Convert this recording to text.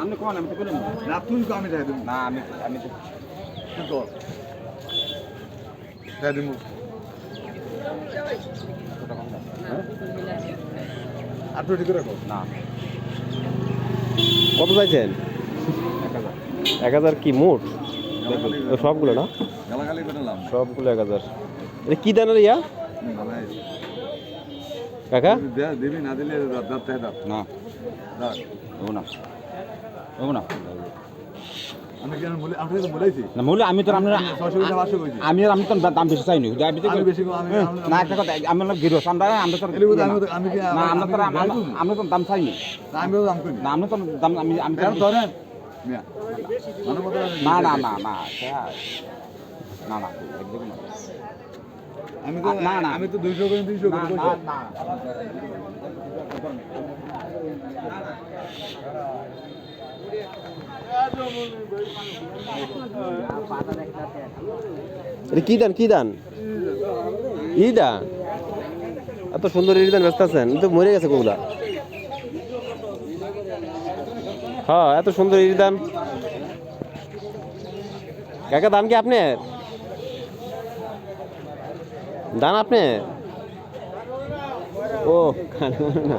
আমি তো না তুই তো আমি দেখাই না? আমি আমি তো আর ঠিক কর না কত চাইছেন এক হাজার কি মোট সবগুলো না সবগুলো এক হাজার। এটা কি দানের ইয়া? কাকা দিবি না দিলে দাঁত দাঁত না দাঁত না না আমি তো আমি আমি তো দাম বেশি চাইনি না একটা কথা আমি গিরো আমরা আমরা তো আমরা তো দাম চাইনি না, আমরা তো দাম আমি আমি ধরেন না না না না না না একদম না আমি তো না, না। আমি তো দুইশো করে তিনশো না করে না। না। এটা কি দান কি দান? ই দান? এত সুন্দর ই দান ব্যস্ত আছেন। তো মরে গেছে কোগুলা হ্যাঁ এত সুন্দর ই দান। কাকা দান কি আপনার? দান আপনি। ও না।